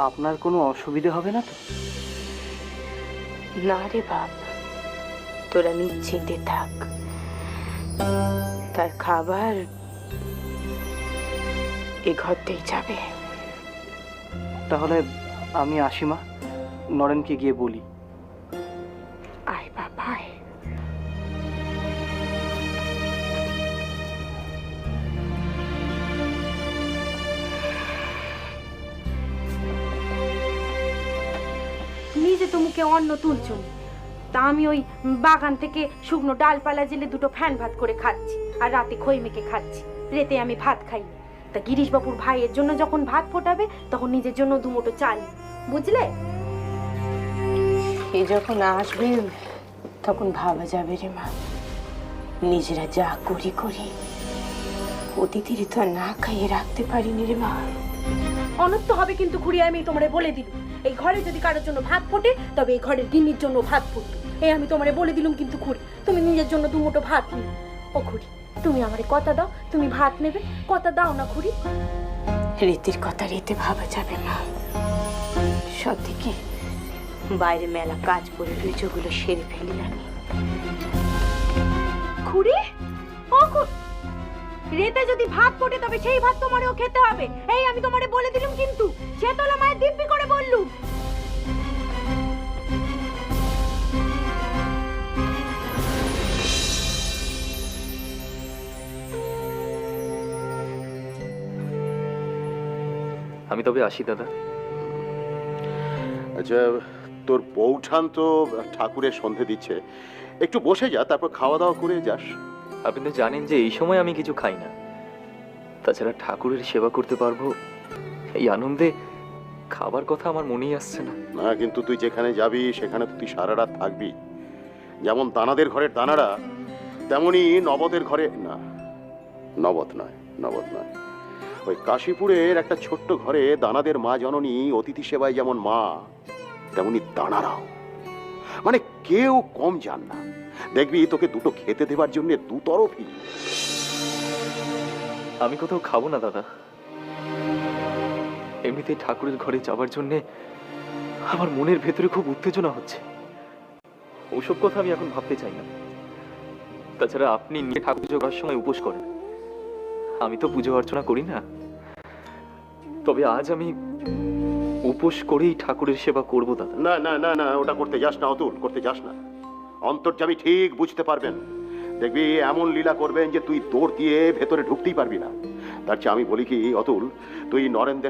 আপনার কোনো অসুবিধে হবে না তো? না রে বাপ। তোরা নিশ্চিন্তে থাক। তার খাবার এ ঘরতেই যাবে। তাহলে আমি আসি মা। নরেনকে গিয়ে বলি। নিজে তো মুখে অন্ন তুলছুন তা আমি ওই বাগান থেকে শুকনো ডালপালা জেলে দুটো ফ্যান ভাত করে খাচ্ছি, আর রাতে খই মেখে খাচ্ছি। রেতে আমি ভাত খাই। তা গিরিশবাবুর ভাইয়ের জন্য যখন ভাত ফোটাবে, তখন নিজের জন্য দুমুটো চাল। বুঝলে? এ যখন আসবে, তখন ভাবা যাবে রে মা। নিজেরা যা করি করি, অতিথির তো না খাইয়ে রাখতে পারিনি রে মা। অনর্থ হবে কিন্তু খুড়ি আমি তোমারে বলে দিলুম। এই ঘরে যদি কারোর জন্য ভাত ফোটে তবে এই ঘরের গিন্নির জন্য ভাত ফুটবে। এই আমি তোমারে বলে দিলুম কিন্তু খুড়ি তুমি নিজের জন্য দুমুটো ভাত নিও। ও খুড়ি তুমি আমারে কথা দাও তুমি ভাত নেবে। কথা দাও না খুড়ি। রীতির কথা রীতে ভাবা যাবে মা সত্যি বাইরে মেলা কাজ করে রয়েছে ওগুলো সেরে ফেলি আমি খুড়ি? ও খু- রেতে যদি ভাত ফোটে তবে সেই ভাত তোমারেও খেতে হবে। এই আমি তোমারে বলে দিলুম কিন্তু চেতলা মায়ের দিব্যি করে বললুম। আমি তবে আসি দাদা। আচ্ছা তোর বউঠান তো ঠাকুরের সন্ধে দিচ্ছে। একটু বসে যা তারপর খাওয়া দাওয়া করে যাস। আপনি তো জানেন যে এই সময় আমি কিছু খাই না। তাছাড়া ঠাকুরের সেবা করতে পারব। এই আনন্দে খাবার কথা আমার মনেই আসছে না। না, কিন্তু তুই যেখানে যাবি, সেখানে তুই সারা রাত থাকবি। যেমন দানাদের ঘরের দানারা, তেমনি নবদের ঘরে, না, নবদ নয় নবদ নয়। ওই কাশীপুরের একটা ছোট্ট ঘরে দানাদের মা জননী, অতিথি সেবায় যেমন মা, তেমনি দানারাও। মানে কেউ কম যান না। দেখবি তোকে দুটো খেতে দেবার জন্য দু তরফই আমি কোথাও খাব না দাদা। এমনিতেই ঠাকুরের ঘরে যাওয়ার জন্যে আমার মনের ভেতরে খুব উত্তেজনা হচ্ছে। ওসব কথা আমি এখন ভাবতে চাই না। তাছাড়া আপনি নিয়ে ঠাকুর জোগার সময় উপোস করেন। আমি তো পুজো অর্চনা করি না। তবে আজ আমি উপোস করেই ঠাকুরের সেবা করব দাদা। না না না না ওটা করতে যাস না অতুল করতে যাস না। অন্তর্যামী ঠিক বুঝতে পারবেন। দেখবি, এমন লীলা করবেন যে তুই দৌড় দিয়ে ভেতরে ঢুকতেই পারবি না। তার চেয়ে আমি বলি কি, অতুল, তুই নরেন্দ্রের